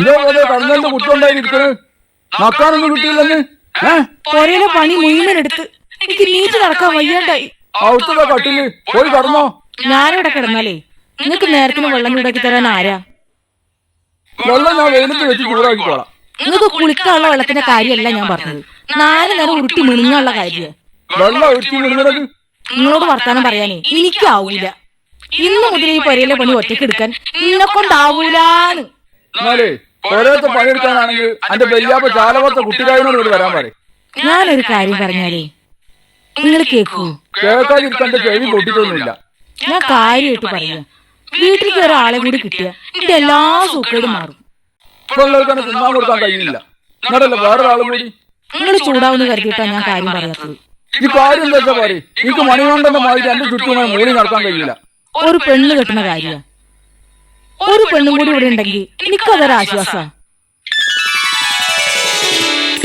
ഇതേപോലെ കടന്നലിന്റെ കുട്ടുണ്ടായിരിക്കണ് നക്കാനൊന്നും കിട്ടിയില്ലെന്ന്? ഏ? പൊരയിലെ പണി മുഴുവനെടുത്ത് എനിക്ക് നീറ്റ് നടക്കാൻ വയ്യാണ്ടായി. അവിടുത്തെ കട്ടിൽ. പോയി കടന്നോ. ഞാനിവിടെ കിടന്നാലേ നിങ്ങൾക്ക് നേരത്തിന് വെള്ളം ചൂടാക്കി തരാൻ ആരാ? വെള്ളം ഞാൻ വെയിലത്ത് വെച്ച് ചൂടാക്കിക്കോളാം നിങ്ങൾക്ക് കുളിക്കാനുള്ള വെള്ളത്തിന്റെ കാര്യമല്ല ഞാൻ പറഞ്ഞത്. നാല് നേരം ഉരുട്ടി മിണുങ്ങാനുള്ള കാര്യം വെള്ളം ഉരുട്ടി നിങ്ങളോട് വർത്താനം പറയാനേ എനിക്കാവൂല. ഇന്ന് മുതൽ ഈ പൊരയിലെ പണി ഒറ്റയ്ക്ക് എടുക്കാൻ നിന്നെ കൊണ്ടാവൂലാന്ന്. ഒരേത്തെ പണിയെടുക്കാനാണെങ്കിൽ അന്റെ വല്യാപ്പ ചാലവത്തെ കുട്ടികാരനോട് ഇവിടെ വരാൻ പറയും. ഞാനൊരു കാര്യം പറഞ്ഞാലേ? നിങ്ങൾ കേൾക്കൂ കേൾക്കാതിരിക്കാൻ എന്റെ ചെവി പൊട്ടിട്ടൊന്നുമില്ല. ഞാൻ കാര്യമായിട്ട് പറയാ. വീട്ടിൽ ഒരാളെ കൂടി കിട്ടിയ എന്റെ എല്ലാ സൂക്കേടും മാറും. ഇപ്പോഴുള്ളവർക്ക് തിന്നാൻ കൊടുക്കാൻ കഴിയില്ല. എന്നിട്ടല്ലേ വേറൊരാളും കൂടി നിങ്ങൾ ചൂടാവുന്ന കരുതിയിട്ടാ ഞാൻ കാര്യം പറയാത്തത്. ഈ കാര്യം എന്താ പറയും എനിക്ക് മണികൊണ്ടെന്ന മാതിരി എന്റെ ചുറ്റുമായി മൂടി നടക്കാൻ കഴിയില്ല. ഒരു പെണ്ണ് കെട്ടുന്ന കാര്യ ഒരു പെണ്ണും കൂടി ഇവിടെ ഉണ്ടെങ്കിൽ എനിക്കതൊരു ആശ്വാസ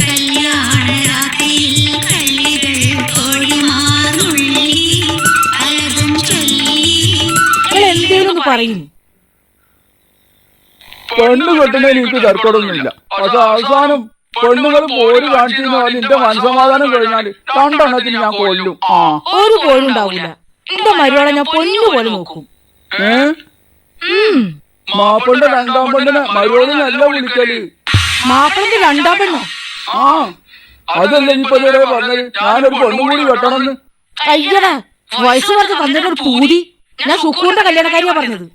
കല്യാണരാത്രിയിൽ കള്ളികൾ കോഴിമാറുള്ളി പലതും ചൊല്ലി നിങ്ങൾ എന്തേലും പറയും. പെണ്ണ് കെട്ടുന്നതിന് എനിക്ക് തർക്കടൊന്നുമില്ല പക്ഷെ അവസാനം പെണ്ണുങ്ങൾ പോര് കാണിച്ചു എന്റെ മനസമാധാനം കഴിഞ്ഞാൽ രണ്ടെണ്ണത്തിന് ഞാൻ കൊല്ലും. ആ. ഒരു പോലും ഉണ്ടാവില്ല എന്റെ മരുവാളെ ഞാൻ പൊന്നു പോലെ നോക്കും. ഏ ഉം. മാപ്പിന്റെ രണ്ടാം പെണ്ണിനെ മരുവോളിനല്ല വിളിക്കൽ. മാപ്പിളന്റെ രണ്ടാം പെണ്ണോ? ആ. അതല്ല ഇപ്പൊ ഇതുവരെ പറഞ്ഞത്? ഞാനൊരു പെണ്ണും കൂടി വെട്ടണമെന്ന്. അയ്യടാ വയസ്സ് പറഞ്ഞ് തന്നിട്ട് പൂതി. ഞാൻ സുക്കൂറിന്റെ കല്യാണക്കാരിയാ പറഞ്ഞത്.